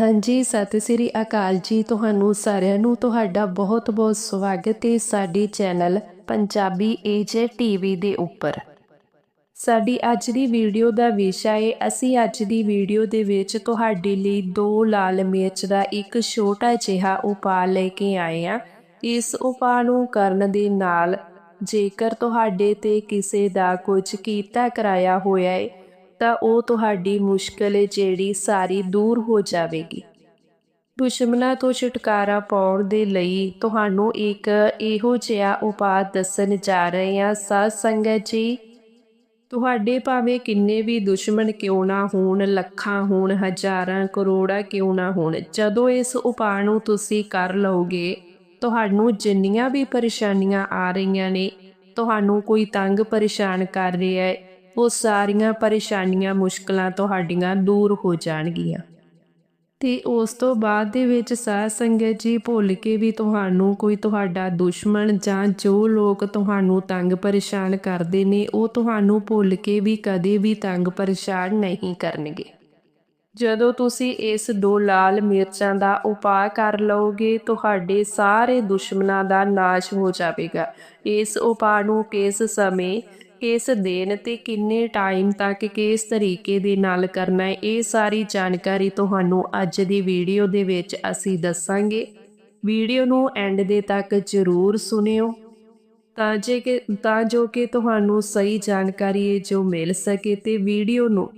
ਹਾਂਜੀ, ਸਤਿ ਸ੍ਰੀ ਅਕਾਲ ਜੀ ਤੁਹਾਨੂੰ ਸਾਰਿਆਂ ਨੂੰ। ਤੁਹਾਡਾ ਬਹੁਤ-ਬਹੁਤ ਸਵਾਗਤ ਹੈ ਸਾਡੇ ਚੈਨਲ ਪੰਜਾਬੀ ਏਜੇ ਟੀਵੀ ਦੇ ਉੱਪਰ। ਸਾਡੀ ਅੱਜ ਦੀ ਵੀਡੀਓ ਦਾ ਵਿਸ਼ਾ ਹੈ, ਅਸੀਂ ਅੱਜ ਦੀ ਵੀਡੀਓ ਦੇ ਵਿੱਚ ਤੁਹਾਡੇ ਲਈ ਦੋ ਲਾਲ ਮਿਰਚ ਦਾ ਇੱਕ ਛੋਟਾ ਜਿਹਾ ਉਪਾਅ ਲੈ ਕੇ ਆਏ ਹਾਂ। ਇਸ ਉਪਾਅ ਨੂੰ ਕਰਨ ਦੇ ਨਾਲ ਜੇਕਰ ਤੁਹਾਡੇ ਤੇ ਕਿਸੇ ਦਾ ਕੁਝ ਕੀਤਾ ਕਰਾਇਆ ਹੋਇਆ ਹੈ ਤਾਂ ਉਹ ਤੁਹਾਡੀ ਮੁਸ਼ਕਲ ਜਿਹੜੀ ਸਾਰੀ ਦੂਰ ਹੋ ਜਾਵੇਗੀ। ਦੁਸ਼ਮਣਾਂ ਤੋਂ ਛੁਟਕਾਰਾ ਪਾਉਣ ਦੇ ਲਈ ਤੁਹਾਨੂੰ ਇੱਕ ਇਹੋ ਜਿਹਾ ਉਪਾਅ ਦੱਸਣ ਜਾ ਰਹੇ ਹਾਂ। ਸਾਧ ਸੰਗਤ ਜੀ, ਤੁਹਾਡੇ ਭਾਵੇਂ ਕਿੰਨੇ ਵੀ ਦੁਸ਼ਮਣ ਕਿਉਂ ਨਾ ਹੋਣ, ਲੱਖਾਂ ਹੋਣ, ਹਜ਼ਾਰਾਂ, ਕਰੋੜਾਂ ਕਿਉਂ ਨਾ ਹੋਣ, ਜਦੋਂ ਇਸ ਉਪਾਅ ਨੂੰ ਤੁਸੀਂ ਕਰ ਲਓਗੇ, ਤੁਹਾਨੂੰ ਜਿੰਨੀਆਂ ਵੀ ਪਰੇਸ਼ਾਨੀਆਂ ਆ ਰਹੀਆਂ ਨੇ, ਤੁਹਾਨੂੰ ਕੋਈ ਤੰਗ ਪਰੇਸ਼ਾਨ ਕਰ ਰਿਹਾ ਹੈ ਉਹ ਸਾਰੀਆਂ ਪਰੇਸ਼ਾਨੀਆਂ ਮੁਸ਼ਕਲਾਂ ਤੁਹਾਡੀਆਂ ਦੂਰ ਹੋ ਜਾਣਗੀਆਂ। ਤੇ ਉਸ ਤੋਂ ਬਾਅਦ ਦੇ ਵਿੱਚ ਸਾਧ ਸੰਗਤ ਜੀ ਭੁੱਲ ਕੇ ਵੀ ਤੁਹਾਨੂੰ ਕੋਈ ਤੁਹਾਡਾ ਦੁਸ਼ਮਣ ਜਾਂ ਜੋ ਲੋਕ ਤੁਹਾਨੂੰ ਤੰਗ ਪਰੇਸ਼ਾਨ ਕਰਦੇ ਨੇ, ਉਹ ਤੁਹਾਨੂੰ ਭੁੱਲ ਕੇ ਵੀ ਕਦੇ ਵੀ ਤੰਗ ਪਰੇਸ਼ਾਨ ਨਹੀਂ ਕਰਨਗੇ। ਜਦੋਂ ਤੁਸੀਂ ਇਸ ਦੋ ਲਾਲ ਮਿਰਚਾਂ ਦਾ ਉਪਾਅ ਕਰ ਲਓਗੇ, ਤੁਹਾਡੇ ਸਾਰੇ ਦੁਸ਼ਮਣਾਂ ਦਾ ਨਾਸ਼ ਹੋ ਜਾਵੇਗਾ। ਇਸ ਉਪਾਅ ਨੂੰ ਕਿਸ ਸਮੇਂ ਕਿਸ ਦਿਨ ਤੇ ਕਿੰਨੇ ਟਾਈਮ ਤੱਕ ਕਿਸ ਤਰੀਕੇ ਦੇ ਨਾਲ ਕਰਨਾ ਹੈ, ਇਹ ਸਾਰੀ ਜਾਣਕਾਰੀ ਤੁਹਾਨੂੰ ਅੱਜ ਦੀ ਵੀਡੀਓ ਦੇ ਵਿੱਚ ਅਸੀਂ ਦੱਸਾਂਗੇ। ਵੀਡੀਓ ਨੂੰ ਐਂਡ ਦੇ ਤੱਕ ਜ਼ਰੂਰ ਸੁਣਿਓ। ਤਾਂ ਜੇ ਕਿ ਤਾਂ ਜੋ ਕਿ ਤੁਹਾਨੂੰ ਸਹੀ ਜਾਣਕਾਰੀ ਜੋ ਮਿਲ ਸਕੇ ਤੇ ਵੀਡੀਓ ਨੂੰ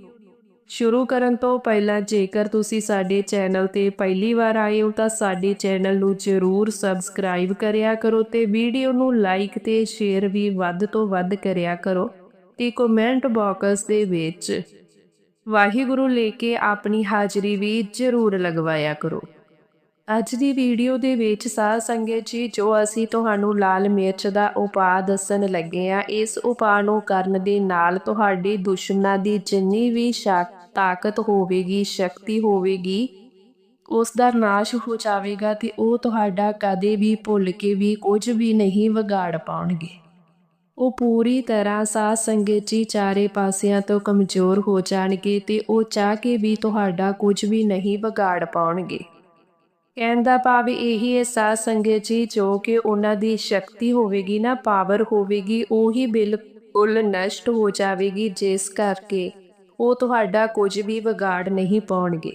ਸ਼ੁਰੂ ਕਰਨ ਤੋਂ ਪਹਿਲਾਂ ਜੇਕਰ ਤੁਸੀਂ ਸਾਡੇ ਚੈਨਲ ਤੇ ਪਹਿਲੀ ਵਾਰ ਆਏ ਹੋ ਤਾਂ ਸਾਡੇ ਚੈਨਲ ਨੂੰ ਜ਼ਰੂਰ ਸਬਸਕ੍ਰਾਈਬ ਕਰਿਆ ਕਰੋ ਤੇ ਵੀਡੀਓ ਨੂੰ ਲਾਈਕ ਤੇ ਸ਼ੇਅਰ ਵੀ ਵੱਧ ਤੋਂ ਵੱਧ ਕਰਿਆ ਕਰੋ ਤੇ ਕਮੈਂਟ ਬਾਕਸ ਦੇ ਵਿੱਚ ਵਾਹਿਗੁਰੂ ਲੈ ਕੇ ਆਪਣੀ ਹਾਜ਼ਰੀ ਵੀ ਜ਼ਰੂਰ ਲਗਵਾਇਆ ਕਰੋ। ਅੱਜ ਦੀ ਵੀਡੀਓ ਦੇ ਵਿੱਚ ਸਾਧ ਸੰਗਤ ਜੀ, ਜੋ ਅਸੀਂ ਤੁਹਾਨੂੰ ਲਾਲ ਮਿਰਚ ਦਾ ਉਪਾਅ ਦੱਸਣ ਲੱਗੇ ਆ ਇਸ ਉਪਾਅ ਨੂੰ ਕਰਨ ਦੇ ਨਾਲ ਤੁਹਾਡੇ ਦੁਸ਼ਮਣਾਂ ਦੀ ਜਿੰਨੀ ਵੀ ਸ਼ਕ ਤਾਕਤ ਹੋਵੇਗੀ, ਸ਼ਕਤੀ ਹੋਵੇਗੀ, ਉਸ ਦਾ ਨਾਸ਼ ਹੋ ਜਾਵੇਗਾ ਤੇ ਉਹ ਤੁਹਾਡਾ ਕਦੇ ਵੀ ਭੁੱਲ ਕੇ ਵੀ ਕੁਝ ਵੀ ਨਹੀਂ ਵਿਗਾੜ ਪਾਉਣਗੇ। ਉਹ ਪੂਰੀ ਤਰ੍ਹਾਂ ਸਾਧ ਸੰਗਤ ਜੀ ਚਾਰੇ ਪਾਸਿਆਂ ਤੋਂ ਕਮਜ਼ੋਰ ਹੋ ਜਾਣਗੇ ਤੇ ਉਹ ਚਾਹ ਕੇ ਵੀ ਤੁਹਾਡਾ ਕੁਝ ਵੀ ਨਹੀਂ ਵਿਗਾੜ ਪਾਉਣਗੇ। ਕਹਿਣ ਦਾ ਭਾਵ ਇਹੀ ਹੈ ਸਾਧ ਸੰਗਤ ਜੀ ਜੋ ਕਿ ਉਹਨਾਂ ਦੀ ਸ਼ਕਤੀ ਹੋਵੇਗੀ ਨਾ ਪਾਵਰ ਹੋਵੇਗੀ, ਉਹੀ ਬਿਲਕੁਲ ਨਸ਼ਟ ਹੋ ਜਾਵੇਗੀ ਜਿਸ ਕਰਕੇ ਉਹ ਤੁਹਾਡਾ ਕੁਝ ਵੀ ਵਿਗਾੜ ਨਹੀਂ ਪਾਉਣਗੇ।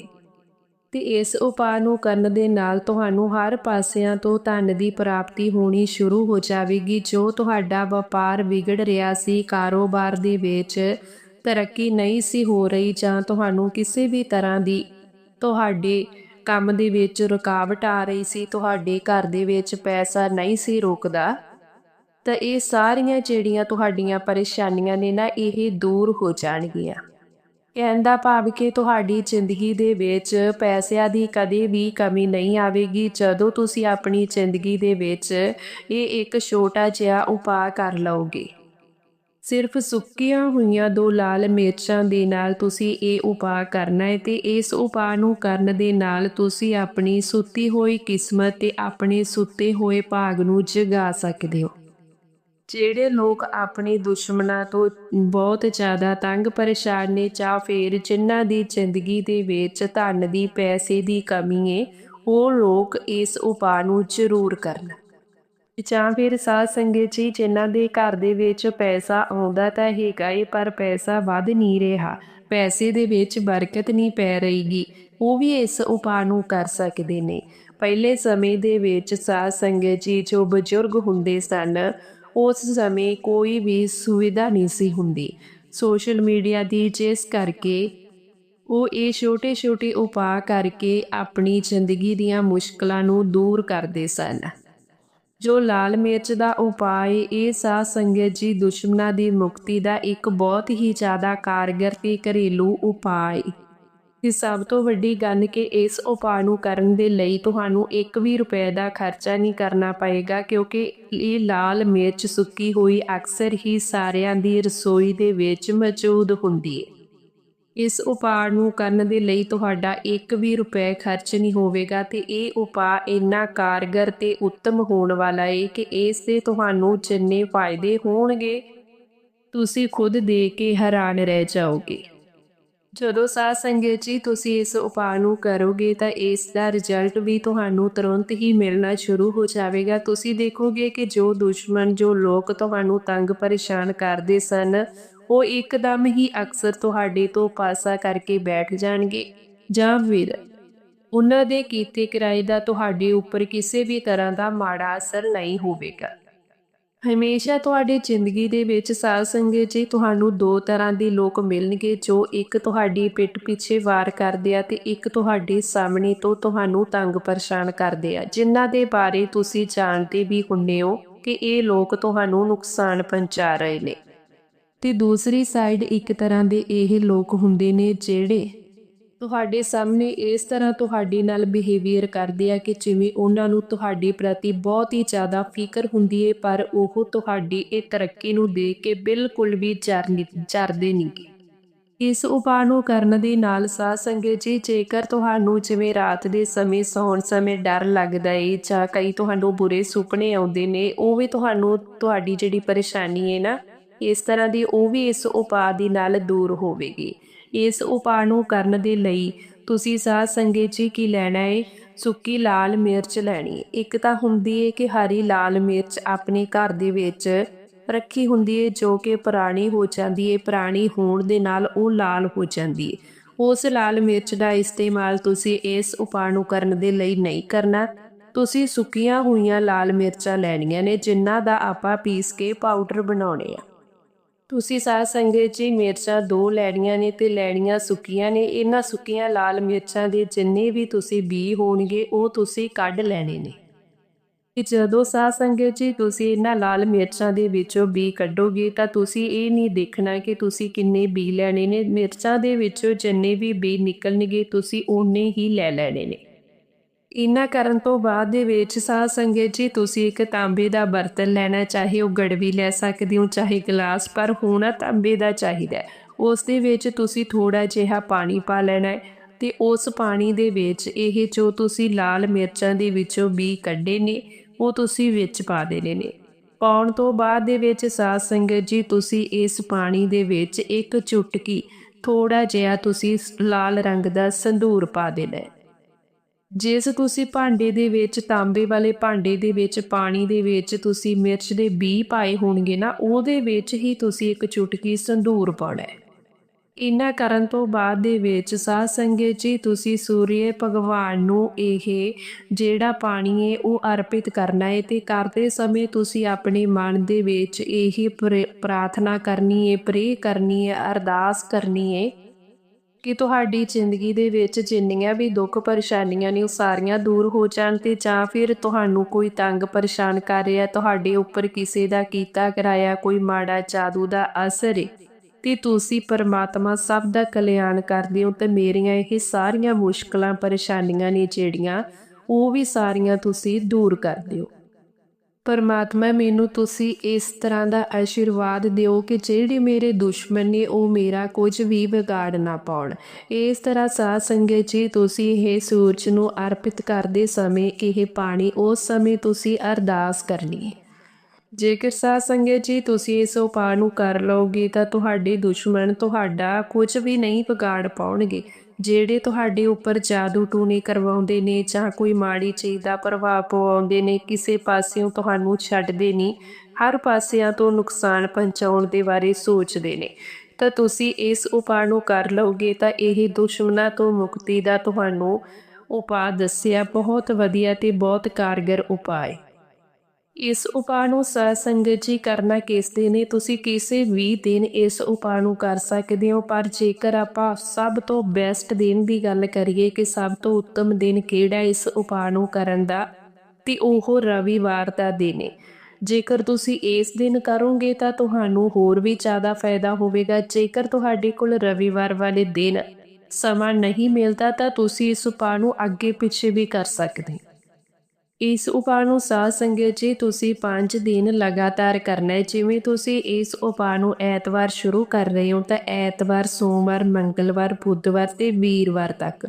ਤੇ ਇਸ ਉਪਾਅ ਨੂੰ ਕਰਨ ਦੇ ਨਾਲ ਤੁਹਾਨੂੰ ਹਰ ਪਾਸਿਆਂ ਤੋਂ ਧਨ ਦੀ ਪ੍ਰਾਪਤੀ ਹੋਣੀ ਸ਼ੁਰੂ ਹੋ ਜਾਵੇਗੀ, ਜੋ ਤੁਹਾਡਾ ਵਪਾਰ ਵਿਗੜ ਰਿਹਾ ਸੀ, ਕਾਰੋਬਾਰ ਦੇ ਵਿੱਚ ਤਰੱਕੀ ਨਹੀਂ ਸੀ ਹੋ ਰਹੀ ਜਾਂ ਤੁਹਾਨੂੰ ਕਿਸੇ ਵੀ ਤਰ੍ਹਾਂ ਦੀ ਤੁਹਾਡੇ ਕੰਮ ਦੇ ਵਿੱਚ ਰੁਕਾਵਟ ਆ ਰਹੀ ਸੀ, ਤੁਹਾਡੇ ਘਰ ਦੇ ਵਿੱਚ ਪੈਸਾ ਨਹੀਂ ਸੀ ਰੁਕਦਾ, ਤਾਂ ਇਹ ਸਾਰੀਆਂ ਜਿਹੜੀਆਂ ਤੁਹਾਡੀਆਂ ਪਰੇਸ਼ਾਨੀਆਂ ਨੇ ਨਾ, ਇਹ ਦੂਰ ਹੋ ਜਾਣਗੀਆਂ। ਕਹਿਣ ਦਾ ਭਾਵ ਕਿ ਤੁਹਾਡੀ ਜ਼ਿੰਦਗੀ ਦੇ ਵਿੱਚ ਪੈਸਿਆਂ ਦੀ ਕਦੇ ਵੀ ਕਮੀ ਨਹੀਂ ਆਵੇਗੀ, ਜਦੋਂ ਤੁਸੀਂ ਆਪਣੀ ਜ਼ਿੰਦਗੀ ਦੇ ਵਿੱਚ ਇਹ ਇੱਕ ਛੋਟਾ ਜਿਹਾ ਉਪਾਅ ਕਰ ਲਓਗੇ। ਸਿਰਫ ਸੁੱਕੀਆਂ ਹੋਈਆਂ ਦੋ ਲਾਲ ਮਿਰਚਾਂ ਦੇ ਨਾਲ ਤੁਸੀਂ ਇਹ ਉਪਾਅ ਕਰਨਾ ਹੈ ਤੇ ਇਸ ਉਪਾਅ ਨੂੰ ਕਰਨ ਦੇ ਨਾਲ ਤੁਸੀਂ ਆਪਣੀ ਸੁੱਤੀ ਹੋਈ ਕਿਸਮਤ ਤੇ ਆਪਣੇ ਸੁੱਤੇ ਹੋਏ ਭਾਗ ਨੂੰ ਜਗਾ ਸਕਦੇ ਹੋ। ਜਿਹੜੇ ਲੋਕ ਆਪਣੇ ਦੁਸ਼ਮਣਾਂ ਤੋਂ ਬਹੁਤ ਜ਼ਿਆਦਾ ਤੰਗ ਪਰੇਸ਼ਾਨ ਨੇ ਜਾਂ ਫਿਰ ਜਿਨ੍ਹਾਂ ਦੀ ਜ਼ਿੰਦਗੀ ਦੇ ਵਿੱਚ ਧਨ ਦੀ ਪੈਸੇ ਦੀ ਕਮੀ ਹੈ, ਉਹ ਲੋਕ ਇਸ ਉਪਾਅ ਨੂੰ ਜ਼ਰੂਰ ਕਰਨ। ਜਾਂ ਫਿਰ ਸਾਧ ਸੰਗਤ ਜੀ ਜਿਨ੍ਹਾਂ ਦੇ ਘਰ ਦੇ ਵਿੱਚ ਪੈਸਾ ਆਉਂਦਾ ਤਾਂ ਹੈਗਾ ਏ, ਪਰ ਪੈਸਾ ਵੱਧ ਨਹੀਂ ਰਿਹਾ। ਪੈਸੇ ਦੇ ਵਿੱਚ ਬਰਕਤ ਨਹੀਂ ਪੈ ਰਹੀਗੀ। ਉਹ ਵੀ ਇਸ ਉਪਾਅ ਨੂੰ ਕਰ ਸਕਦੇ ਨੇ। ਪਹਿਲੇ ਸਮੇਂ ਦੇ ਵਿੱਚ ਸਾਧ ਸੰਗਤ ਜੀ ਜੋ ਬਜ਼ੁਰਗ ਹੁੰਦੇ ਸਨ, ਉਸ ਸਮੇਂ ਕੋਈ ਵੀ ਸੁਵਿਧਾ ਨਹੀਂ ਸੀ ਹੁੰਦੀ। ਸੋਸ਼ਲ ਮੀਡੀਆ ਦੀ ਜਿਸ ਕਰਕੇ ਉਹ ਇਹ ਛੋਟੇ-ਛੋਟੇ ਉਪਾਅ ਕਰਕੇ ਆਪਣੀ ਜ਼ਿੰਦਗੀ ਦੀਆਂ ਮੁਸ਼ਕਲਾਂ ਨੂੰ ਦੂਰ ਕਰਦੇ ਸਨ। ਜੋ ਲਾਲ ਮਿਰਚ ਦਾ ਉਪਾਅ ਇਹ ਸਾਧ ਸੰਗਤ ਜੀ ਦੁਸ਼ਮਣਾਂ ਦੀ ਮੁਕਤੀ ਦਾ ਇੱਕ ਬਹੁਤ ਹੀ ਜ਼ਿਆਦਾ ਕਾਰਗਰ ਤੇ ਘਰੇਲੂ ਉਪਾਅ ਹੈ ਤੇ ਸਭ ਤੋਂ ਵੱਡੀ ਗੱਲ ਕਿ ਇਸ ਉਪਾਅ ਨੂੰ ਕਰਨ ਦੇ ਲਈ ਤੁਹਾਨੂੰ 1 ਵੀ ਰੁਪਏ ਦਾ ਖਰਚਾ ਨਹੀਂ ਕਰਨਾ ਪਏਗਾ, ਕਿਉਂਕਿ ਇਹ ਲਾਲ ਮਿਰਚ ਸੁੱਕੀ ਹੋਈ ਅਕਸਰ ਹੀ ਸਾਰਿਆਂ ਦੀ ਰਸੋਈ ਦੇ ਵਿੱਚ ਮੌਜੂਦ ਹੁੰਦੀ ਹੈ ਇਸ ਉਪਾਅ ਨੂੰ ਕਰਨ ਦੇ ਲਈ ਤੁਹਾਡਾ 1 ਵੀ ਰੁਪਏ ਖਰਚ ਨਹੀਂ ਹੋਵੇਗਾ ਤੇ ਇਹ ਉਪਾਅ ਇੰਨਾ ਕਾਰਗਰ ਤੇ ਉੱਤਮ ਹੋਣ ਵਾਲਾ ਹੈ ਕਿ ਇਸ ਦੇ ਤੁਹਾਨੂੰ ਜਿੰਨੇ ਫਾਇਦੇ ਹੋਣਗੇ, ਤੁਸੀਂ ਖੁਦ ਦੇਖ ਕੇ ਹੈਰਾਨ ਰਹਿ ਜਾਓਗੇ। ਜਦੋਂ ਸਾਧ ਸੰਗਤ ਜੀ ਤੁਸੀਂ ਇਸ ਉਪਾਅ ਨੂੰ ਕਰੋਗੇ ਤਾਂ ਇਸ ਦਾ ਰਿਜ਼ਲਟ ਵੀ ਤੁਹਾਨੂੰ ਤੁਰੰਤ ਹੀ ਮਿਲਣਾ ਸ਼ੁਰੂ ਹੋ ਜਾਵੇਗਾ। ਤੁਸੀਂ ਦੇਖੋਗੇ ਕਿ ਜੋ ਦੁਸ਼ਮਣ, ਜੋ ਲੋਕ ਤੁਹਾਨੂੰ ਤੰਗ ਪਰੇਸ਼ਾਨ ਕਰਦੇ ਸਨ ਉਹ ਇੱਕਦਮ ਹੀ ਅਕਸਰ ਤੁਹਾਡੇ ਤੋਂ ਪਾਸਾ ਕਰਕੇ ਬੈਠ ਜਾਣਗੇ। ਜਾਂ ਫਿਰ ਉਹਨਾਂ ਦੇ ਕੀਤੇ ਕਿਰਾਏ ਦਾ ਤੁਹਾਡੇ ਉੱਪਰ ਕਿਸੇ ਵੀ ਤਰ੍ਹਾਂ ਦਾ ਮਾੜਾ ਅਸਰ ਨਹੀਂ ਹੋਵੇਗਾ। ਹਮੇਸ਼ਾ ਤੁਹਾਡੀ ਜ਼ਿੰਦਗੀ ਦੇ ਵਿੱਚ ਸਾਧ ਸੰਗਤ ਜੀ ਤੁਹਾਨੂੰ ਦੋ ਤਰ੍ਹਾਂ ਦੇ ਲੋਕ ਮਿਲਣਗੇ, ਜੋ ਇੱਕ ਤੁਹਾਡੀ ਪਿੱਠ ਪਿੱਛੇ ਵਾਰ ਕਰਦੇ ਆ ਤੇ ਇੱਕ ਤੁਹਾਡੇ ਸਾਹਮਣੇ ਤੋਂ ਤੁਹਾਨੂੰ ਤੰਗ ਪਰੇਸ਼ਾਨ ਕਰਦੇ ਆ। ਜਿਨ੍ਹਾਂ ਦੇ ਬਾਰੇ ਤੁਸੀਂ ਜਾਣਦੇ ਵੀ ਹੁੰਨੇ ਹੋ ਕਿ ਇਹ ਲੋਕ ਤੁਹਾਨੂੰ ਨੁਕਸਾਨ ਪਹੁੰਚਾ ਰਹੇ ਨੇ। ਤੇ ਦੂਸਰੀ ਸਾਈਡ ਇੱਕ ਤਰ੍ਹਾਂ ਦੇ ਇਹ ਲੋਕ ਹੁੰਦੇ ਨੇ ਜਿਹੜੇ ਤੁਹਾਡੇ ਸਾਹਮਣੇ ਇਸ ਤਰ੍ਹਾਂ ਤੁਹਾਡੇ ਨਾਲ ਬਿਹੇਵੀਅਰ ਕਰਦੇ ਆ ਕਿ ਜਿਵੇਂ ਉਹਨਾਂ ਨੂੰ ਤੁਹਾਡੇ ਪ੍ਰਤੀ ਬਹੁਤ ਹੀ ਜ਼ਿਆਦਾ ਫਿਕਰ ਹੁੰਦੀ ਹੈ ਪਰ ਉਹ ਤੁਹਾਡੀ ਇਹ ਤਰੱਕੀ ਨੂੰ ਦੇਖ ਕੇ ਬਿਲਕੁਲ ਵੀ ਚਰ ਚਰਦੇ ਨਹੀਂ ਇਸ ਉਪਾਅ ਨੂੰ ਕਰਨ ਦੇ ਨਾਲ ਸਾਹ ਸੰਗਤ ਜੀ, ਜੇਕਰ ਤੁਹਾਨੂੰ ਜਿਵੇਂ ਰਾਤ ਦੇ ਸਮੇਂ ਸੌਣ ਸਮੇਂ ਡਰ ਲੱਗਦਾ ਏ ਜਾਂ ਕਈ ਤੁਹਾਨੂੰ ਬੁਰੇ ਸੁਪਨੇ ਆਉਂਦੇ ਨੇ, ਉਹ ਵੀ ਤੁਹਾਨੂੰ ਤੁਹਾਡੀ ਜਿਹੜੀ ਪਰੇਸ਼ਾਨੀ ਹੈ ਨਾ ਇਸ ਤਰ੍ਹਾਂ ਦੀ ਉਹ ਵੀ ਇਸ ਉਪਾਅ ਦੇ ਨਾਲ ਦੂਰ ਹੋਵੇਗੀ। ਇਸ ਉਪਾਅ ਨੂੰ ਕਰਨ ਦੇ ਲਈ ਤੁਸੀਂ ਸਾਧ ਸੰਗਤ ਜੀ ਕੀ ਲੈਣਾ ਹੈ ਸੁੱਕੀ ਲਾਲ ਮਿਰਚ ਲੈਣੀ। ਇੱਕ ਤਾਂ ਹੁੰਦੀ ਹੈ ਕਿ ਹਰੀ ਲਾਲ ਮਿਰਚ ਆਪਣੇ ਘਰ ਦੇ ਵਿੱਚ ਰੱਖੀ ਹੁੰਦੀ ਹੈ ਜੋ ਕਿ ਪੁਰਾਣੀ ਹੋ ਜਾਂਦੀ ਹੈ ਪੁਰਾਣੀ ਹੋਣ ਦੇ ਨਾਲ ਉਹ ਲਾਲ ਹੋ ਜਾਂਦੀ ਹੈ ਉਸ ਲਾਲ ਮਿਰਚ ਦਾ ਇਸਤੇਮਾਲ ਤੁਸੀਂ ਇਸ ਉਪਾਅ ਨੂੰ ਕਰਨ ਦੇ ਲਈ ਨਹੀਂ ਕਰਨਾ। ਤੁਸੀਂ ਸੁੱਕੀਆਂ ਹੋਈਆਂ ਲਾਲ ਮਿਰਚਾਂ ਲੈਣੀਆਂ ਨੇ, ਜਿਨ੍ਹਾਂ ਦਾ ਆਪਾਂ ਪੀਸ ਕੇ ਪਾਊਡਰ ਬਣਾਉਣੇ ਆ। ਤੁਸੀਂ ਸਾਧ ਸੰਗਤ ਜੀ ਮਿਰਚਾਂ ਦੋ ਲੈਣੀਆਂ ਨੇ ਤੇ ਲੈਣੀਆਂ ਸੁੱਕੀਆਂ ਨੇ, ਇਹਨਾਂ ਸੁੱਕੀਆਂ ਲਾਲ ਮਿਰਚਾਂ ਦੇ ਜਿੰਨੇ ਵੀ ਤੁਸੀਂ ਬੀ ਹੋਣਗੇ, ਉਹ ਤੁਸੀਂ ਕੱਢ ਲੈਣੇ ਨੇ। ਕਿ ਜਦੋਂ ਸਾਧ ਸੰਗਤ ਜੀ ਤੁਸੀਂ ਇਹਨਾਂ ਲਾਲ ਮਿਰਚਾਂ ਦੇ ਵਿੱਚੋਂ ਬੀ ਕੱਢੋਗੇ, ਤਾਂ ਤੁਸੀਂ ਇਹ ਨਹੀਂ ਦੇਖਣਾ ਕਿ ਤੁਸੀਂ ਕਿੰਨੇ ਬੀ ਲੈਣੇ ਨੇ। ਮਿਰਚਾਂ ਦੇ ਵਿੱਚੋਂ ਜਿੰਨੇ ਵੀ ਬੀ ਨਿਕਲਣਗੇ, ਤੁਸੀਂ ਓਨੇ ਹੀ ਲੈ ਲੈਣੇ ਨੇ। ਇਨਾ ਕਰਨ ਤੋਂ ਬਾਅਦ ਦੇ ਵਿੱਚ ਸਾਧ ਸੰਗਤ ਜੀ, ਤੁਸੀਂ ਇੱਕ ਤਾਂਬੇ ਦਾ ਬਰਤਨ ਲੈਣਾ ਚਾਹੇ ਉਹ ਗੜਵੀ ਲੈ ਸਕਦੇ ਹੋ, ਚਾਹੇ ਗਲਾਸ, ਪਰ ਹੋਣਾ ਤਾਂਬੇ ਦਾ ਚਾਹੀਦਾ ਉਸ ਦੇ ਵਿੱਚ ਤੁਸੀਂ ਥੋੜਾ ਜਿਹਾ ਪਾਣੀ ਪਾ ਲੈਣਾ ਹੈ ਤੇ ਉਸ ਪਾਣੀ ਦੇ ਵਿੱਚ ਇਹ ਜੋ ਤੁਸੀਂ ਲਾਲ ਮਿਰਚਾਂ ਦੇ ਵਿੱਚੋਂ ਬੀ ਕੱਢੇ ਨੇ, ਉਹ ਤੁਸੀਂ ਵਿੱਚ ਪਾ ਦੇਣੇ ਨੇ। ਪਾਉਣ ਤੋਂ ਬਾਅਦ ਦੇ ਵਿੱਚ ਸਾਧ ਸੰਗਤ ਜੀ, ਤੁਸੀਂ ਇਸ ਪਾਣੀ ਦੇ ਵਿੱਚ ਇੱਕ ਚੁਟਕੀ ਥੋੜਾ ਜਿਹਾ ਤੁਸੀਂ ਲਾਲ ਰੰਗ ਦਾ ਸੰਧੂਰ ਪਾ ਦੇਣਾ ਜਿਸ ਤੁਸੀਂ ਭਾਂਡੇ ਦੇ ਵਿੱਚ, ਤਾਂਬੇ ਵਾਲੇ ਭਾਂਡੇ ਦੇ ਵਿੱਚ, ਪਾਣੀ ਦੇ ਵਿੱਚ ਤੁਸੀਂ ਮਿਰਚ ਦੇ ਬੀ ਪਾਏ ਹੋਣਗੇ ਨਾ, ਉਹਦੇ ਵਿੱਚ ਹੀ ਤੁਸੀਂ ਇੱਕ ਚੁਟਕੀ ਸੰਧੂਰ ਪਾਉਣਾ ਹੈ। ਇਨਾ ਕਰਨ ਤੋਂ ਬਾਅਦ ਦੇ ਵਿੱਚ ਸਾਧ ਸੰਗਤ ਜੀ, ਤੁਸੀਂ ਸੂਰਯ ਭਗਵਾਨ ਨੂੰ ਇਹ ਜਿਹੜਾ ਪਾਣੀ ਹੈ, ਉਹ ਅਰਪਿਤ ਕਰਨਾ ਹੈ ਤੇ ਕਰਦੇ ਸਮੇਂ ਤੁਸੀਂ ਆਪਣੇ ਮਨ ਦੇ ਵਿੱਚ ਇਹ ਪ੍ਰਾਰਥਨਾ ਕਰਨੀ ਹੈ, ਪ੍ਰੇ ਕਰਨੀ ਹੈ, ਅਰਦਾਸ ਕਰਨੀ ਹੈ। ਕਿ ਤੁਹਾਡੀ ਜ਼ਿੰਦਗੀ ਦੇ ਵਿੱਚ ਜਿੰਨੀਆਂ ਵੀ ਦੁੱਖ ਪਰੇਸ਼ਾਨੀਆਂ ਨੇ ਉਹ ਸਾਰੀਆਂ ਦੂਰ ਹੋ ਜਾਣ ਤੇ ਜਾਂ ਫਿਰ ਤੁਹਾਨੂੰ ਕੋਈ ਤੰਗ ਪਰੇਸ਼ਾਨ ਕਰ ਰਿਹਾ, ਤੁਹਾਡੇ ਉੱਪਰ ਕਿਸੇ ਦਾ ਕੀਤਾ ਕਰਾਇਆ ਕੋਈ ਮਾੜਾ ਜਾਦੂ ਦਾ ਅਸਰ ਹੈ ਤੇ ਤੁਸੀਂ ਪਰਮਾਤਮਾ ਸਭ ਦਾ ਕਲਿਆਣ ਕਰਦੇ ਹੋ ਤੇ ਮੇਰੀਆਂ ਇਹ ਸਾਰੀਆਂ ਮੁਸ਼ਕਲਾਂ, ਪਰੇਸ਼ਾਨੀਆਂ ਨੇ ਜਿਹੜੀਆਂ ਉਹ ਵੀ ਸਾਰੀਆਂ ਤੁਸੀਂ ਦੂਰ ਕਰ ਦਿਓ। ਪਰਮਾਤਮਾ, ਮੈਨੂੰ ਤੁਸੀਂ ਇਸ ਤਰ੍ਹਾਂ ਦਾ ਆਸ਼ੀਰਵਾਦ ਦਿਓ ਕਿ ਜਿਹੜੇ ਮੇਰੇ ਦੁਸ਼ਮਣ ਨੇ, ਉਹ ਮੇਰਾ ਕੁਝ ਵੀ ਵਿਗਾੜ ਨਾ ਪਾਉਣ। ਇਸ ਤਰ੍ਹਾਂ ਸਾਧ ਸੰਗਤ ਜੀ, ਤੁਸੀਂ ਇਹ ਸੂਰਜ ਨੂੰ ਅਰਪਿਤ ਕਰਦੇ ਸਮੇਂ ਇਹ ਪਾਣੀ ਉਸ ਸਮੇਂ ਤੁਸੀਂ ਅਰਦਾਸ ਕਰਨੀ ਹੈ। ਜੇਕਰ ਸਾਧ ਸੰਗਤ ਜੀ, ਤੁਸੀਂ ਇਸ ਉਪਾਅ ਨੂੰ ਕਰ ਲਓਗੇ, ਤਾਂ ਤੁਹਾਡੇ ਦੁਸ਼ਮਣ ਤੁਹਾਡਾ ਕੁਝ ਵੀ ਨਹੀਂ ਵਿਗਾੜ ਪਾਉਣਗੇ। ਜਿਹੜੇ ਤੁਹਾਡੇ ਉੱਪਰ ਜਾਦੂ ਟੂਣੇ ਕਰਵਾਉਂਦੇ ਨੇ ਜਾਂ ਕੋਈ ਮਾੜੀ ਚੀਜ਼ ਦਾ ਪ੍ਰਭਾਵ ਪਵਾਉਂਦੇ ਨੇ, ਕਿਸੇ ਪਾਸਿਓਂ ਤੁਹਾਨੂੰ ਛੱਡਦੇ ਨਹੀਂ ਹਰ ਪਾਸਿਆਂ ਤੋਂ ਨੁਕਸਾਨ ਪਹੁੰਚਾਉਣ ਦੇ ਬਾਰੇ ਸੋਚਦੇ ਨੇ। ਤਾਂ ਤੁਸੀਂ ਇਸ ਉਪਾਅ ਨੂੰ ਕਰ ਲਓਗੇ ਤਾਂ ਇਹ ਦੁਸ਼ਮਣਾਂ ਤੋਂ ਮੁਕਤੀ ਦਾ ਤੁਹਾਨੂੰ ਉਪਾਅ ਦੱਸਿਆ ਬਹੁਤ ਵਧੀਆ ਤੇ ਬਹੁਤ ਕਾਰਗਰ ਉਪਾਅ ਹੈ ਇਸ ਉਪਾਅ ਨੂੰ ਸੰਗਤ ਜੀ ਕਰਨਾ ਕਿਸ ਦੇ ਨੇ? ਤੁਸੀਂ ਕਿਸੇ ਵੀ ਦਿਨ ਇਸ ਉਪਾਅ ਨੂੰ ਕਰ ਸਕਦੇ ਹੋ, ਪਰ ਜੇਕਰ ਆਪਾਂ ਸਭ ਤੋਂ ਬੈਸਟ ਦਿਨ ਦੀ ਗੱਲ ਕਰੀਏ ਕਿ ਸਭ ਤੋਂ ਉੱਤਮ ਦਿਨ ਕਿਹੜਾ ਇਸ ਉਪਾਅ ਨੂੰ ਕਰਨ ਦਾ, ਤੇ ਉਹ ਰਵੀਵਾਰ ਦਾ ਦਿਨ ਹੈ ਜੇਕਰ ਤੁਸੀਂ ਇਸ ਦਿਨ ਕਰੋਗੇ ਤਾਂ ਤੁਹਾਨੂੰ ਹੋਰ ਵੀ ਜ਼ਿਆਦਾ ਫਾਇਦਾ ਹੋਵੇਗਾ। ਜੇਕਰ ਤੁਹਾਡੇ ਕੋਲ ਰਵੀਵਾਰ ਵਾਲੇ ਦਿਨ ਸਮਾਂ ਨਹੀਂ ਮਿਲਦਾ ਤਾਂ ਤੁਸੀਂ ਇਸ ਉਪਾਅ ਨੂੰ ਅੱਗੇ ਪਿੱਛੇ ਵੀ ਕਰ ਸਕਦੇ ਹੋ। ਇਸ ਉਪਾਅ ਨੂੰ ਸਾਧ ਸੰਗਤ ਜੀ, ਤੁਸੀਂ 5 ਦਿਨ ਲਗਾਤਾਰ ਕਰਨਾ ਹੈ। ਜਿਵੇਂ ਤੁਸੀਂ ਇਸ ਉਪਾਅ ਨੂੰ ਐਤਵਾਰ ਸ਼ੁਰੂ ਕਰ ਰਹੇ ਹੋ, ਤਾਂ ਐਤਵਾਰ, ਸੋਮਵਾਰ, ਮੰਗਲਵਾਰ, ਬੁੱਧਵਾਰ ਤੇ ਵੀਰਵਾਰ ਤੱਕ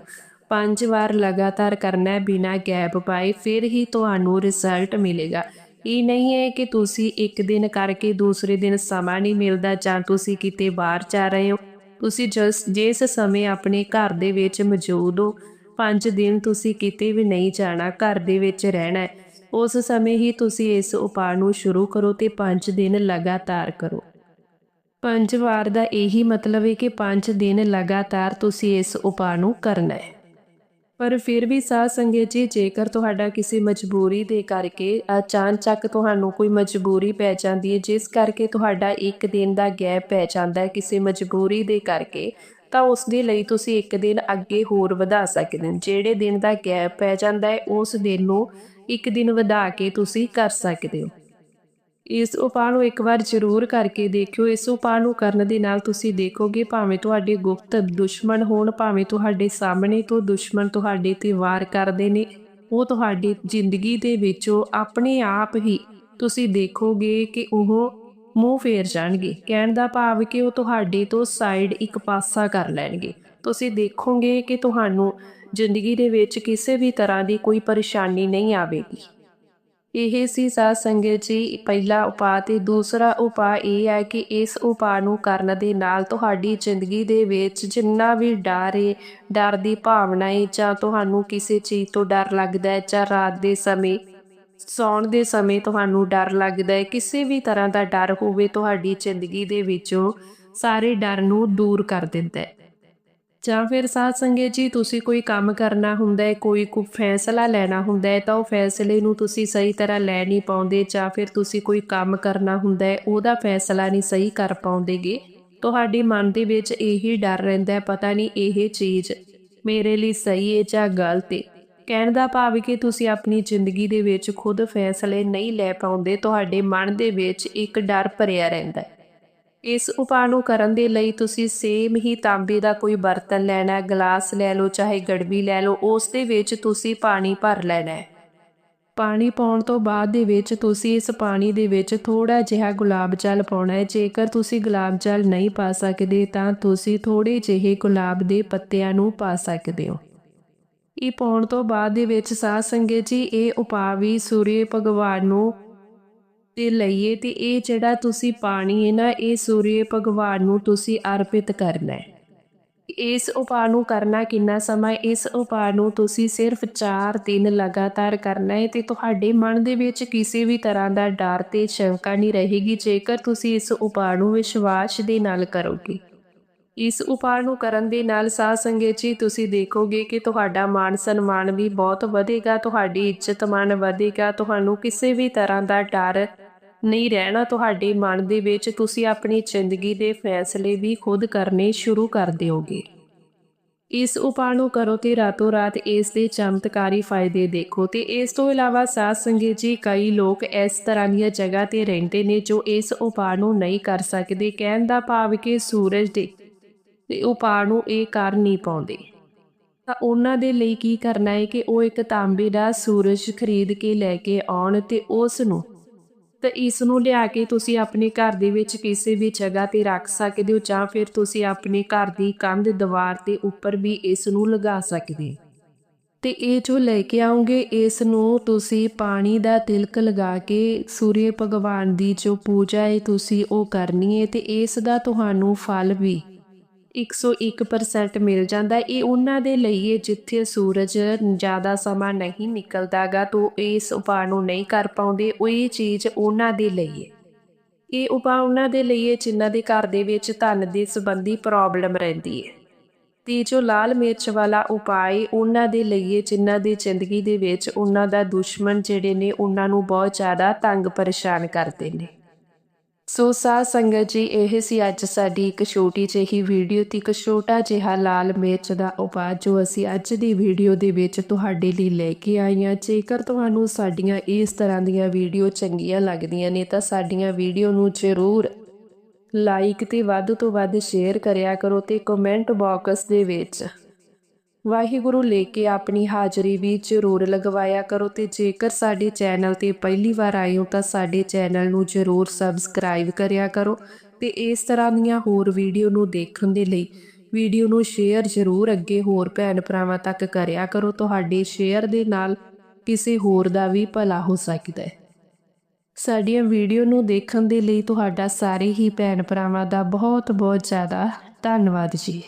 ਪੰਜ ਵਾਰ ਲਗਾਤਾਰ ਕਰਨਾ ਹੈ ਬਿਨਾ ਗੈਪ ਪਾਏ, ਫਿਰ ਹੀ ਤੁਹਾਨੂੰ ਰਿਜ਼ਲਟ ਮਿਲੇਗਾ। ਇਹ ਨਹੀਂ ਹੈ ਕਿ ਤੁਸੀਂ ਇੱਕ ਦਿਨ ਕਰਕੇ ਦੂਸਰੇ ਦਿਨ ਸਮਾਂ ਨਹੀਂ ਮਿਲਦਾ ਜਾਂ ਤੁਸੀਂ ਕਿਤੇ ਬਾਹਰ ਜਾ ਰਹੇ ਹੋ। ਤੁਸੀਂ ਜਿਸ ਜਿਸ ਸਮੇਂ ਆਪਣੇ ਘਰ ਦੇ ਵਿੱਚ ਮੌਜੂਦ ਹੋ 5 ਦਿਨ ਤੁਸੀਂ ਕਿਤੇ ਵੀ ਨਹੀਂ ਜਾਣਾ, ਘਰ ਦੇ ਵਿੱਚ ਰਹਿਣਾ ਹੈ। ਉਸ ਸਮੇਂ ਹੀ ਤੁਸੀਂ ਇਸ ਉਪਾਅ ਨੂੰ ਸ਼ੁਰੂ ਕਰੋ ਤੇ 5 ਦਿਨ ਲਗਾਤਾਰ ਕਰੋ। ਪੰਜ ਵਾਰ ਦਾ ਇਹੀ ਮਤਲਬ ਹੈ ਕਿ 5 ਦਿਨ ਲਗਾਤਾਰ ਤੁਸੀਂ ਇਸ ਉਪਾਅ ਨੂੰ ਕਰਨਾ ਹੈ। ਪਰ ਫਿਰ ਵੀ ਸਾਧ ਸੰਗਤ ਜੀ, ਜੇਕਰ ਤੁਹਾਡਾ ਕਿਸੇ ਮਜਬੂਰੀ ਦੇ ਕਰਕੇ ਅਚਾਨਚੱਕ ਤੁਹਾਨੂੰ ਕੋਈ ਮਜਬੂਰੀ ਪੈ ਜਾਂਦੀ ਹੈ, ਜਿਸ ਕਰਕੇ ਤੁਹਾਡਾ ਇੱਕ ਦਿਨ ਦਾ ਗੈਪ ਪੈ ਜਾਂਦਾ ਹੈ ਕਿਸੇ ਮਜਬੂਰੀ ਦੇ ਕਰਕੇ ਤਾਂ ਉਸ ਦੇ ਲਈ ਤੁਸੀਂ ਇੱਕ ਦਿਨ ਅੱਗੇ ਹੋਰ ਵਧਾ ਸਕਦੇ ਹੋ। ਜਿਹੜੇ ਦਿਨ ਦਾ ਗੈਪ ਪੈ ਜਾਂਦਾ ਹੈ, ਉਸ ਦਿਨ ਨੂੰ ਇੱਕ ਦਿਨ ਵਧਾ ਕੇ ਤੁਸੀਂ ਕਰ ਸਕਦੇ ਹੋ। ਇਸ ਉਪਾਅ ਨੂੰ ਇੱਕ ਵਾਰ ਜ਼ਰੂਰ ਕਰਕੇ ਦੇਖਿਓ। ਇਸ ਉਪਾਅ ਨੂੰ ਕਰਨ ਦੇ ਨਾਲ ਤੁਸੀਂ ਦੇਖੋਗੇ, ਭਾਵੇਂ ਤੁਹਾਡੇ ਗੁਪਤ ਦੁਸ਼ਮਣ ਹੋਣ, ਭਾਵੇਂ ਤੁਹਾਡੇ ਸਾਹਮਣੇ ਤੋਂ ਦੁਸ਼ਮਣ ਤੁਹਾਡੇ ਤੇ ਵਾਰ ਕਰਦੇ ਨੇ, ਉਹ ਤੁਹਾਡੀ ਜ਼ਿੰਦਗੀ ਦੇ ਵਿੱਚੋਂ ਆਪਣੇ ਆਪ ਹੀ ਤੁਸੀਂ ਦੇਖੋਗੇ ਕਿ ਉਹ ਮੂੰਹ ਫੇਰ ਜਾਣਗੇ। ਕਹਿਣ ਦਾ ਭਾਵ ਕਿ ਉਹ ਤੁਹਾਡੇ ਤੋਂ ਸਾਈਡ ਇੱਕ ਪਾਸਾ ਕਰ ਲੈਣਗੇ। ਤੁਸੀਂ ਦੇਖੋਗੇ ਕਿ ਤੁਹਾਨੂੰ ਜ਼ਿੰਦਗੀ ਦੇ ਵਿੱਚ ਕਿਸੇ ਵੀ ਤਰ੍ਹਾਂ ਦੀ ਕੋਈ ਪਰੇਸ਼ਾਨੀ ਨਹੀਂ ਆਵੇਗੀ। ਇਹ ਸੀ ਸਾਧ ਸੰਗਤ ਜੀ, ਪਹਿਲਾ ਉਪਾਅ ਤੇ ਦੂਸਰਾ ਉਪਾਅ ਇਹ ਹੈ ਕਿ ਇਸ ਉਪਾਅ ਨੂੰ ਕਰਨ ਦੇ ਨਾਲ ਤੁਹਾਡੀ ਜ਼ਿੰਦਗੀ ਦੇ ਵਿੱਚ ਜਿੰਨਾ ਵੀ ਡਰ ਹੈ ਡਰ ਦੀ ਭਾਵਨਾ ਹੈ ਜਾਂ ਤੁਹਾਨੂੰ ਕਿਸੇ ਚੀਜ਼ ਤੋਂ ਡਰ ਲੱਗਦਾ ਹੈ ਜਾਂ ਰਾਤ ਦੇ ਸਮੇਂ ਸੌਣ ਦੇ ਸਮੇਂ ਤੁਹਾਨੂੰ ਡਰ ਲੱਗਦਾ ਹੈ, ਕਿਸੇ ਵੀ ਤਰ੍ਹਾਂ ਦਾ ਡਰ ਹੋਵੇ ਤੁਹਾਡੀ ਜ਼ਿੰਦਗੀ ਦੇ ਵਿੱਚੋਂ ਸਾਰੇ ਡਰ ਨੂੰ ਦੂਰ ਕਰ ਦਿੰਦਾ ਹੈ। ਜਾਂ ਫਿਰ ਸਾਧ ਸੰਗਤ ਜੀ, ਤੁਸੀਂ ਕੋਈ ਕੰਮ ਕਰਨਾ ਹੁੰਦਾ ਹੈ, ਕੋਈ ਕੋ ਫੈਸਲਾ ਲੈਣਾ ਹੁੰਦਾ ਹੈ, ਤਾਂ ਉਹ ਫੈਸਲੇ ਨੂੰ ਤੁਸੀਂ ਸਹੀ ਤਰ੍ਹਾਂ ਲੈ ਨਹੀਂ ਪਾਉਂਦੇ ਜਾਂ ਫਿਰ ਤੁਸੀਂ ਕੋਈ ਕੰਮ ਕਰਨਾ ਹੁੰਦਾ ਹੈ, ਉਹਦਾ ਫੈਸਲਾ ਨਹੀਂ ਸਹੀ ਕਰ ਪਾਉਂਦੇਗੇ। ਤੁਹਾਡੇ ਮਨ ਦੇ ਵਿੱਚ ਇਹੀ ਡਰ ਰਹਿੰਦਾ ਹੈ, ਪਤਾ ਨਹੀਂ ਇਹ ਚੀਜ਼ ਮੇਰੇ ਲਈ ਸਹੀ ਹੈ ਜਾਂ ਗਲਤ ਹੈ। ਕਹਿਣ ਦਾ ਭਾਵ ਕਿ ਤੁਸੀਂ ਆਪਣੀ ਜ਼ਿੰਦਗੀ ਦੇ ਵਿੱਚ ਖੁਦ ਫੈਸਲੇ ਨਹੀਂ ਲੈ ਪਾਉਂਦੇ, ਤੁਹਾਡੇ ਮਨ ਦੇ ਵਿੱਚ ਇੱਕ ਡਰ ਭਰਿਆ ਰਹਿੰਦਾ ਹੈ। ਇਸ ਉਪਾਅ ਨੂੰ ਕਰਨ ਦੇ ਲਈ ਤੁਸੀਂ ਸੇਮ ਹੀ ਤਾਂਬੇ ਦਾ ਕੋਈ ਬਰਤਨ ਲੈਣਾ ਗਲਾਸ ਲੈ ਲਓ, ਚਾਹੇ ਗੜਬੀ ਲੈ ਲਓ, ਉਸ ਦੇ ਵਿੱਚ ਤੁਸੀਂ ਪਾਣੀ ਭਰ ਲੈਣਾ ਹੈ। ਪਾਣੀ ਪਾਉਣ ਤੋਂ ਬਾਅਦ ਦੇ ਵਿੱਚ ਤੁਸੀਂ ਇਸ ਪਾਣੀ ਦੇ ਵਿੱਚ ਥੋੜਾ ਜਿਹਾ ਗੁਲਾਬ ਜਲ ਪਾਉਣਾ ਹੈ। ਜੇਕਰ ਤੁਸੀਂ ਗੁਲਾਬ ਜਲ ਨਹੀਂ ਪਾ ਸਕਦੇ, ਤਾਂ ਤੁਸੀਂ ਥੋੜੇ ਜਿਹੇ ਗੁਲਾਬ ਦੇ ਪੱਤਿਆਂ ਨੂੰ ਪਾ ਸਕਦੇ ਹੋ। ਇਹ ਪਾਉਣ ਤੋਂ ਬਾਅਦ ਦੇ ਵਿੱਚ ਸਾਧ ਸੰਗਤ ਜੀ, ਇਹ ਉਪਾਅ ਵੀ ਸੂਰਜ ਭਗਵਾਨ ਨੂੰ ਤੇ ਲਈਏ ਤੇ ਇਹ ਜਿਹੜਾ ਤੁਸੀਂ ਪਾਣੀ ਹੈ ਨਾ, ਇਹ ਸੂਰਜ ਭਗਵਾਨ ਨੂੰ ਤੁਸੀਂ ਅਰਪਿਤ ਕਰਨਾ ਹੈ। ਇਸ ਉਪਾਅ ਨੂੰ ਕਰਨਾ ਕਿੰਨਾ ਸਮਾਂ, ਇਸ ਉਪਾਅ ਨੂੰ ਤੁਸੀਂ ਸਿਰਫ 4 ਦਿਨ ਲਗਾਤਾਰ ਕਰਨਾ ਹੈ ਤੇ ਤੁਹਾਡੇ ਮਨ ਦੇ ਵਿੱਚ ਕਿਸੇ ਵੀ ਤਰ੍ਹਾਂ ਦਾ ਡਰ ਤੇ ਸ਼ੰਕਾ ਨਹੀਂ ਰਹੇਗੀ, ਜੇਕਰ ਤੁਸੀਂ ਇਸ ਉਪਾਅ ਨੂੰ ਵਿਸ਼ਵਾਸ ਦੇ ਨਾਲ ਕਰੋਗੇ। ਇਸ ਉਪਾਅ ਨੂੰ ਕਰਨ ਦੇ ਨਾਲ ਸਾਧ ਸੰਗਤ ਜੀ, ਤੁਸੀਂ ਦੇਖੋਗੇ ਕਿ ਤੁਹਾਡਾ ਮਾਨ ਸਨਮਾਨ ਵੀ ਬਹੁਤ ਵਧੇਗਾ, ਤੁਹਾਡੀ ਇੱਜ਼ਤ ਮਾਨ ਵਧੇਗਾ, ਤੁਹਾਨੂੰ ਕਿਸੇ ਵੀ ਤਰ੍ਹਾਂ ਦਾ ਡਰ ਨਹੀਂ ਰਹਿਣਾ, ਤੁਹਾਡੇ ਮਨ ਦੇ ਵਿੱਚ ਤੁਸੀਂ ਆਪਣੀ ਜ਼ਿੰਦਗੀ ਦੇ ਫੈਸਲੇ ਵੀ ਖੁਦ ਕਰਨੇ ਸ਼ੁਰੂ ਕਰ ਦਿਓਗੇ। ਇਸ ਉਪਾਅ ਨੂੰ ਕਰੋ ਤੇ ਰਾਤੋਂ ਰਾਤ ਇਸ ਦੇ ਚਮਤਕਾਰੀ ਫਾਇਦੇ ਦੇਖੋ ਤੇ ਇਸ ਤੋਂ ਇਲਾਵਾ ਸਾਧ ਸੰਗਤ ਜੀ, ਕਈ ਲੋਕ ਇਸ ਤਰ੍ਹਾਂ ਦੀਆਂ ਜਗ੍ਹਾ ਤੇ ਰਹਿੰਦੇ ਨੇ ਜੋ ਇਸ ਉਪਾਅ ਨੂੰ ਨਹੀਂ ਕਰ ਸਕਦੇ, ਕਹਿਣ ਦਾ ਭਾਵ ਕਿ ਸੂਰਜ ਦੇ ਤੇ ਉਪਾਅ ਨੂੰ ਇਹ ਕਰ ਨਹੀਂ ਪਾਉਂਦੇ। ਤਾਂ ਉਹਨਾਂ ਦੇ ਲਈ ਕੀ ਕਰਨਾ ਹੈ ਕਿ ਉਹ ਇੱਕ ਤਾਂਬੇ ਦਾ ਸੂਰਜ ਖਰੀਦ ਕੇ ਲੈ ਕੇ ਆਉਣ ਤੇ ਉਸ ਨੂੰ, ਤਾਂ ਇਸ ਨੂੰ ਲਿਆ ਕੇ ਤੁਸੀਂ ਆਪਣੇ ਘਰ ਦੇ ਵਿੱਚ ਕਿਸੇ ਵੀ ਜਗ੍ਹਾ ਤੇ ਰੱਖ ਸਕਦੇ ਹੋ ਜਾਂ ਫਿਰ ਤੁਸੀਂ ਆਪਣੇ ਘਰ ਦੀ ਕੰਧ ਦੀਵਾਰ ਦੇ ਉੱਪਰ ਵੀ ਇਸ ਨੂੰ ਲਗਾ ਸਕਦੇ ਤੇ ਇਹ ਜੋ ਲੈ ਕੇ ਆਉਂਗੇ, ਇਸ ਨੂੰ ਤੁਸੀਂ ਪਾਣੀ ਦਾ ਤਿਲਕ ਲਗਾ ਕੇ ਸੂਰਯ ਭਗਵਾਨ ਦੀ ਜੋ ਪੂਜਾ ਹੈ ਤੁਸੀਂ ਉਹ ਕਰਨੀ ਹੈ ਤੇ ਇਸ ਦਾ ਤੁਹਾਨੂੰ ਫਲ ਵੀ 101% ਮਿਲ ਜਾਂਦਾ ਇਹ ਉਹਨਾਂ ਦੇ ਲਈ ਹੈ ਜਿੱਥੇ ਸੂਰਜ ਜ਼ਿਆਦਾ ਸਮਾਂ ਨਹੀਂ ਨਿਕਲਦਾਗਾ ਤੋਂ ਇਸ ਉਪਾਅ ਨੂੰ ਨਹੀਂ ਕਰ ਪਾਉਂਦੇ। ਉਹ ਇਹ ਚੀਜ਼ ਉਹਨਾਂ ਦੇ ਲਈ ਹੈ। ਇਹ ਉਪਾਅ ਉਹਨਾਂ ਦੇ ਲਈ ਹੈ ਜਿਨ੍ਹਾਂ ਦੇ ਘਰ ਦੇ ਵਿੱਚ ਧਨ ਦੇ ਸੰਬੰਧੀ ਪ੍ਰੋਬਲਮ ਰਹਿੰਦੀ ਹੈ। ਤੇ ਜੋ ਲਾਲ ਮਿਰਚ ਵਾਲਾ ਉਪਾਅ ਉਹਨਾਂ ਦੇ ਲਈ ਜਿਨ੍ਹਾਂ ਦੀ ਜ਼ਿੰਦਗੀ ਦੇ ਵਿੱਚ ਉਹਨਾਂ ਦਾ ਦੁਸ਼ਮਣ ਜਿਹੜੇ ਨੇ ਉਹਨਾਂ ਨੂੰ ਬਹੁਤ ਜ਼ਿਆਦਾ ਤੰਗ ਪਰੇਸ਼ਾਨ ਕਰਦੇ ਨੇ। ਸੋ ਸਾਧ ਸੰਗਤ ਜੀ, ਇਹ ਸੀ ਅੱਜ ਸਾਡੀ ਇੱਕ ਛੋਟੀ ਜਿਹੀ ਵੀਡੀਓ ਤੇ ਇੱਕ ਛੋਟਾ ਜਿਹਾ ਲਾਲ ਮਿਰਚ ਦਾ ਉਪਾਅ ਜੋ ਅਸੀਂ ਅੱਜ ਦੀ ਵੀਡੀਓ ਦੇ ਵਿੱਚ ਤੁਹਾਡੇ ਲਈ ਲੈ ਕੇ ਆਏ ਹਾਂ। ਜੇਕਰ ਤੁਹਾਨੂੰ ਸਾਡੀਆਂ ਇਸ ਤਰ੍ਹਾਂ ਦੀਆਂ ਵੀਡੀਓ ਚੰਗੀਆਂ ਲੱਗਦੀਆਂ ਨੇ, ਤਾਂ ਸਾਡੀਆਂ ਵੀਡੀਓ ਨੂੰ ਜ਼ਰੂਰ ਲਾਈਕ ਤੇ ਵੱਧ ਤੋਂ ਵੱਧ ਸ਼ੇਅਰ ਕਰਿਆ ਕਰੋ ਤੇ ਕਮੈਂਟ ਬਾਕਸ ਦੇ ਵਿੱਚ ਵਾਹਿਗੁਰੂ ਲੈ ਕੇ ਆਪਣੀ ਹਾਜ਼ਰੀ ਵੀ ਜ਼ਰੂਰ ਲਗਵਾਇਆ ਕਰੋ ਤੇ ਜੇਕਰ ਸਾਡੇ ਚੈਨਲ ਤੇ ਪਹਿਲੀ ਵਾਰ ਆਏ ਹੋ ਤਾਂ ਸਾਡੇ ਚੈਨਲ ਨੂੰ ਜ਼ਰੂਰ ਸਬਸਕ੍ਰਾਈਬ ਕਰਿਆ ਕਰੋ ਤੇ ਇਸ ਤਰ੍ਹਾਂ ਦੀਆਂ ਹੋਰ ਵੀਡੀਓ ਨੂੰ ਦੇਖਣ ਦੇ ਲਈ ਵੀਡੀਓ ਨੂੰ ਸ਼ੇਅਰ ਜ਼ਰੂਰ ਅੱਗੇ ਹੋਰ ਭੈਣ ਭਰਾਵਾਂ ਤੱਕ ਕਰਿਆ ਕਰੋ। ਤੁਹਾਡੇ ਸ਼ੇਅਰ ਦੇ ਨਾਲ ਕਿਸੇ ਹੋਰ ਦਾ ਵੀ ਭਲਾ ਹੋ ਸਕਦਾ ਹੈ। ਸਾਡੀਆਂ ਵੀਡੀਓ ਨੂੰ ਦੇਖਣ ਦੇ ਲਈ ਤੁਹਾਡਾ ਸਾਰੇ ਹੀ ਭੈਣ ਭਰਾਵਾਂ ਦਾ ਬਹੁਤ ਬਹੁਤ ਜ਼ਿਆਦਾ ਧੰਨਵਾਦ ਜੀ।